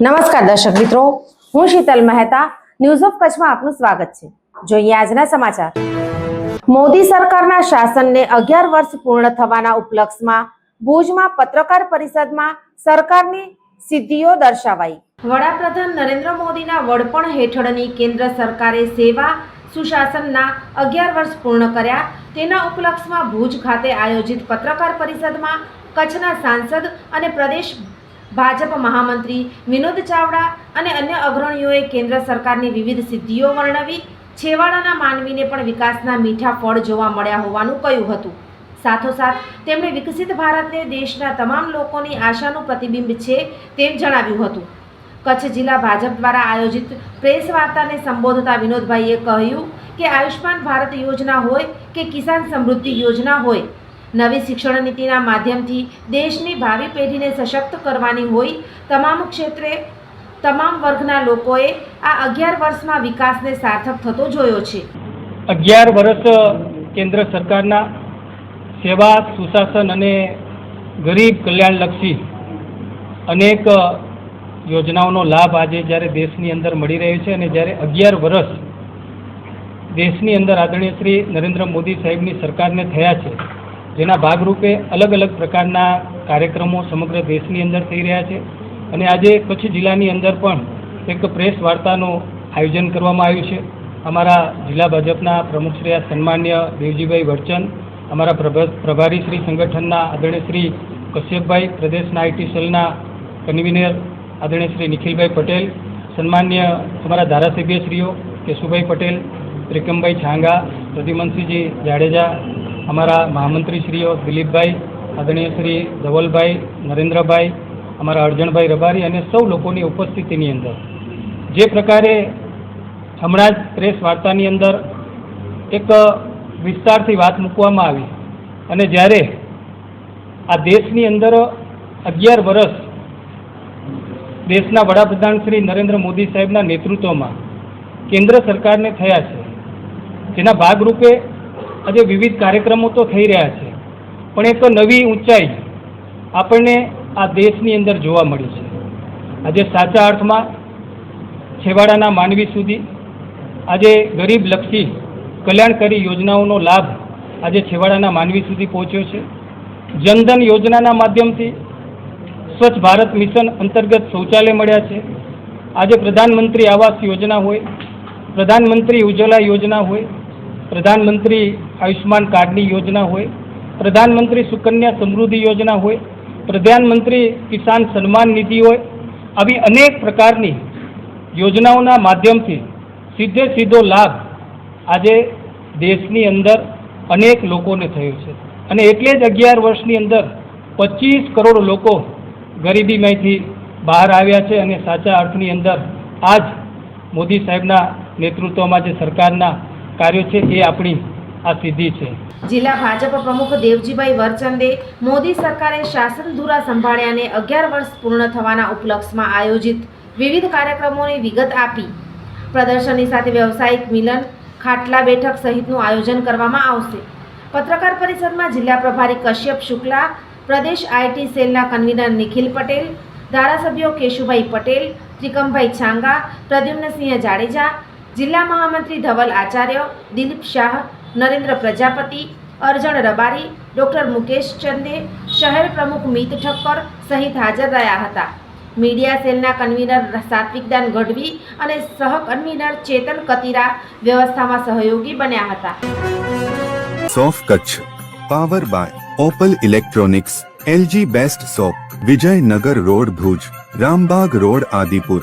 નમસ્કાર દર્શક મિત્રો, હું શીતલ મહેતા ન્યૂઝ ઓફ કચ્છમાં આપનું સ્વાગત છે. જોઈએ આજના સમાચાર. મોદી સરકારના શાસનને અગિયાર વર્ષ પૂર્ણ થવાના ઉપલક્ષમાં ભુજમાં પત્રકાર પરિષદમાં સરકારની સિદ્ધિઓ દર્શાવાઈ. વડાપ્રધાન નરેન્દ્ર મોદીના વડપણ હેઠળની કેન્દ્ર સરકારે સેવા સુશાસનના અગિયાર વર્ષ પૂર્ણ કર્યા. તેના ઉપલક્ષમાં ભુજ ખાતે આયોજિત પત્રકાર પરિષદમાં કચ્છના સાંસદ અને પ્રદેશ ભાજપ મહામંત્રી વિનોદ ચાવડા અને અન્ય અગ્રણીઓએ કેન્દ્ર સરકારની વિવિધ સિદ્ધિઓ વર્ણવી, છેવાડાના માનવીને પણ વિકાસના મીઠા ફળ જોવા મળ્યા હોવાનું કહ્યું હતું. સાથોસાથ, તેમણે વિકસિત ભારતને દેશના તમામ લોકોની આશાનું પ્રતિબિંબ છે તેમ જણાવ્યું હતું. કચ્છ જિલ્લા ભાજપ દ્વારા આયોજિત પ્રેસ વાર્તાને સંબોધતા વિનોદભાઈએ કહ્યું કે આયુષ્માન ભારત યોજના હોય કે કિસાન સમૃદ્ધિ યોજના હોય નવી શિક્ષણ નીતિના માધ્યમથી દેશની ભાવિ પેઢીને સશક્ત કરવાની હોય તમામ ક્ષેત્રે તમામ વર્ગના લોકોએ આ અગિયાર વર્ષમાં વિકાસને સાર્થક થતો જોયો છે. અગિયાર વર્ષ કેન્દ્ર સરકારના સેવા, સુશાસન અને ગરીબ કલ્યાણલક્ષી અનેક યોજનાઓનો લાભ આજે જ્યારે દેશની અંદર મળી રહ્યો છે અને જ્યારે અગિયાર વર્ષ દેશની અંદર આદરણીય શ્રી નરેન્દ્ર મોદી સાહેબની સરકારને થયા છે જેના ભાગરૂપે અલગ અલગ પ્રકારના કાર્યક્રમો સમગ્ર દેશની અંદર થઈ રહ્યા છે. અને આજે કચ્છ જિલ્લાની અંદર પણ એક પ્રેસ વાર્તાનું આયોજન કરવામાં આવ્યું છે. અમારા જિલ્લા ભાજપના પ્રમુખશ્રી સન્માન્ય દેવજીભાઈ વડચન અમારા પ્રભ, પ્રભારી શ્રી સંગઠનના આદરણીય શ્રી કશ્યપભાઈ, પ્રદેશના આઈટી સેલના કન્વીનર આદરણીય શ્રી નિખિલભાઈ પટેલ, સન્માન્ય અમારા ધારાસભ્યશ્રીઓ કેશુભાઈ પટેલ, ત્રિકમભાઈ છાંગા, પ્રદ્યુમનસિંહજી જાડેજા અમારા મહામંત્રીશ્રીઓ દિલીપભાઈ, આદરણીય શ્રી ધવલભાઈ, નરેન્દ્રભાઈ, અમારા અર્જણભાઈ રબારી અને સૌ લોકોની ઉપસ્થિતિની અંદર. જે પ્રકારે હમણાં જ પ્રેસ વાર્તાની અંદર એક વિસ્તારથી વાત મૂકવામાં આવી અને જ્યારે આ દેશની અંદર અગિયાર વર્ષ દેશના વડાપ્રધાન શ્રી નરેન્દ્ર મોદી સાહેબના નેતૃત્વમાં કેન્દ્ર સરકારને થયા છે, જેના ભાગરૂપે આજે વિવિધ કાર્યક્રમો તો થઈ રહ્યા છે, પણ એક નવી ઊંચાઈ આપણને આ દેશની અંદર જોવા મળી છે. આજે સાચા અર્થમાં છેવાડાના માનવી સુધી આજે ગરીબલક્ષી કલ્યાણકારી યોજનાઓનો લાભ આજે છેવાડાના માનવી સુધી પહોંચ્યો છે. જનધન યોજનાના માધ્યમથી સ્વચ્છ ભારત મિશન અંતર્ગત શૌચાલય મળ્યા છે. આજે પ્રધાનમંત્રી આવાસ યોજના હોય, પ્રધાનમંત્રી ઉજ્જવલા યોજના હોય પ્રધાનમંત્રી આયુષ્યમાન કાર્ડની યોજના હોય, પ્રધાનમંત્રી સુકન્યા સમૃદ્ધિ યોજના હોય, પ્રધાનમંત્રી કિસાન સન્માન નિધિ હોય, આવી અનેક પ્રકારની યોજનાઓના માધ્યમથી સીધે સીધો લાભ આજે દેશની અંદર અનેક લોકોને થયો છે. અને એટલે જ અગિયાર વર્ષની અંદર પચીસ કરોડ લોકો ગરીબીમાંથી બહાર આવ્યા છે અને સાચા અર્થની અંદર આજ મોદી સાહેબના નેતૃત્વમાં જે સરકારના કાર્યો છે એ આપણી આ સિદ્ધિ છે. જિલ્લા ભાજપ પ્રમુખ દેવજીભાઈ વરચંદે મોદી સરકારે શાસન ધુરા સંભાળ્યાને અગિયાર વર્ષ પૂર્ણ થવાના ઉપલક્ષમાં આયોજિત વિવિધ કાર્યક્રમોની વિગત આપી. પ્રદર્શનની સાથે વ્યવસાયિક મિલન, ખાટલા બેઠક સહિતનું આયોજન કરવામાં આવશે. પત્રકાર પરિષદમાં જિલ્લા પ્રભારી કશ્યપ શુક્લા, પ્રદેશ આઈટી સેલના કન્વીનર નિખિલ પટેલ, ધારાસભ્યો કેશુભાઈ પટેલ, ત્રિકમભાઈ છાંગા, પ્રદ્યુમ્નસિંહ જાડેજા જિલ્લા મહામંત્રી ધવલ આચાર્ય, દિલીપ શાહ, નરેન્દ્ર પ્રજાપતિ, અર્જણ રબારી, ડોક્ટર મુકેશ ચંદે, શહેર પ્રમુખ મિત ઠક્કર સહિત હાજર રહ્યા હતા. મીડિયા સેલના કન્વીનર સાત્વિકદાન ગઢવી અને સહ કન્વીનર ચેતન કતિરા વ્યવસ્થામાં સહયોગી બન્યા હતા. સોફ Kutch, power by Opal electronics, L G best shop Vijaynagar road Bhuj, Rambag road Adipur.